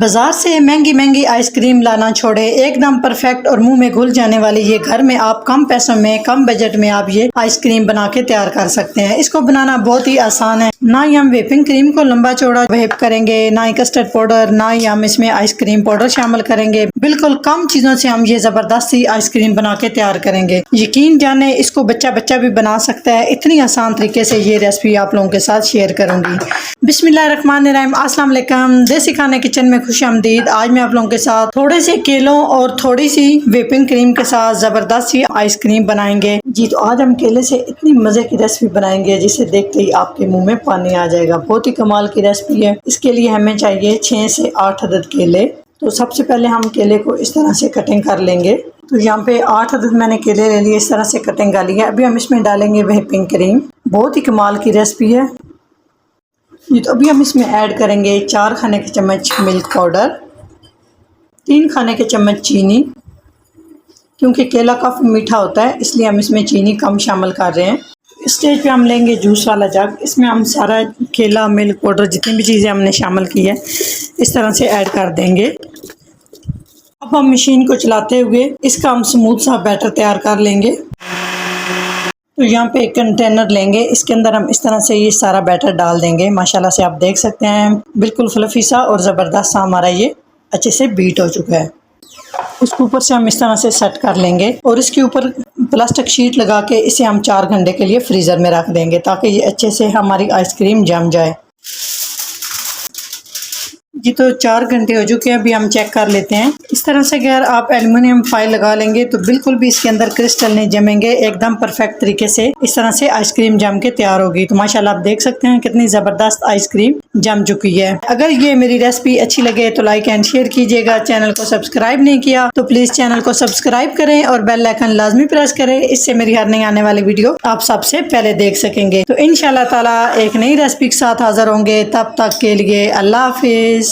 بازار سے مہنگی مہنگی آئس کریم لانا چھوڑے، ایک دم پرفیکٹ اور منہ میں گھل جانے والی یہ گھر میں آپ کم پیسوں میں، کم بجٹ میں آپ یہ آئس کریم بنا کے تیار کر سکتے ہیں۔ اس کو بنانا بہت ہی آسان ہے۔ نہ ہی ہم ویپنگ کریم کو لمبا چوڑا ویپ کریں گے، نہ ہی کسٹرڈ پاؤڈر، نہ ہی ہم اس میں آئس کریم پاؤڈر شامل کریں گے۔ بالکل کم چیزوں سے ہم یہ زبردستی آئس کریم بنا کے تیار کریں گے۔ یقین جانے اس کو بچہ بچہ بھی بنا سکتا ہے۔ اتنی آسان طریقے سے یہ ریسپی آپ لوگوں کے ساتھ شیئر کروں گی۔ بسم اللہ الرحمن الرحیم۔ السلام علیکم۔ دیسی کھانے کچن میں خوش آمدید۔ آج میں آپ لوگوں کے ساتھ تھوڑے سے کیلوں اور تھوڑی سی ویپنگ کریم کے ساتھ زبردست آئس کریم بنائیں گے۔ جی تو آج ہم کیلے سے اتنی مزے کی ریسپی بنائیں گے جسے دیکھتے ہی آپ کے منہ میں پانی آ جائے گا۔ بہت ہی کمال کی ریسپی ہے۔ اس کے لیے ہمیں چاہیے چھ سے آٹھ عدد کیلے۔ تو سب سے پہلے ہم کیلے کو اس طرح سے کٹنگ کر لیں گے۔ تو یہاں پہ آٹھ عدد میں نے کیلے لے لیے، اس طرح سے کٹنگ کر لی ہے ابھی ہم اس میں ڈالیں گے ویپنگ کریم بہت ہی کمال کی ریسپی ہے۔ جی تو ابھی ہم اس میں ایڈ کریں گے چار کھانے کے چمچ ملک پاؤڈر تین کھانے کے چمچ چینی۔ کیونکہ کیلا کافی میٹھا ہوتا ہے، اس لیے ہم اس میں چینی کم شامل کر رہے ہیں۔ اسٹیج پہ ہم لیں گے جوس والا جگ۔ اس میں ہم سارا کیلا ملک پاؤڈر جتنی بھی چیزیں ہم نے شامل کی ہے اس طرح سے ایڈ کر دیں گے۔ اب ہم مشین کو چلاتے ہوئے اس کا ہم سموتھ سا بیٹر تیار کر لیں گے۔ تو یہاں پہ ایک کنٹینر لیں گے۔ اس کے اندر ہم اس طرح سے یہ سارا بیٹر ڈال دیں گے۔ ماشاءاللہ سے آپ دیکھ سکتے ہیں، بالکل فلفی سا اور زبردست سا ہمارا یہ اچھے سے بیٹ ہو چکا ہے۔ اس کے اوپر سے ہم اس طرح سے سیٹ کر لیں گے اور اس کے اوپر پلاسٹک شیٹ لگا کے اسے ہم چار گھنٹے کے لیے فریزر میں رکھ دیں گے تاکہ یہ اچھے سے ہماری آئس کریم جم جائے۔ جی تو چار گھنٹے ہو چکے ہیں، ابھی ہم چیک کر لیتے ہیں۔ اس طرح سے اگر آپ ایلومینیم فائل لگا لیں گے تو بالکل بھی اس کے اندر کرسٹل نہیں جمیں گے، ایک دم پرفیکٹ طریقے سے۔ اس طرح سے آئس کریم جم کے تیار ہوگی۔ تو ماشاءاللہ آپ دیکھ سکتے ہیں کتنی زبردست آئس کریم جم چکی ہے۔ اگر یہ میری ریسپی اچھی لگے تو لائک اینڈ شیئر کیجیے گا۔ چینل کو سبسکرائب نہیں کیا تو پلیز چینل کو سبسکرائب کریں اور بیل آئکن لازمی پریس کریں۔ اس سے میری ہر نئی آنے والی ویڈیو آپ سب سے پہلے دیکھ سکیں گے۔ تو ان شاء اللہ تعالیٰ ایک نئی ریسپی کے ساتھ حاضر ہوں گے۔ تب تک کے لیے اللہ حافظ۔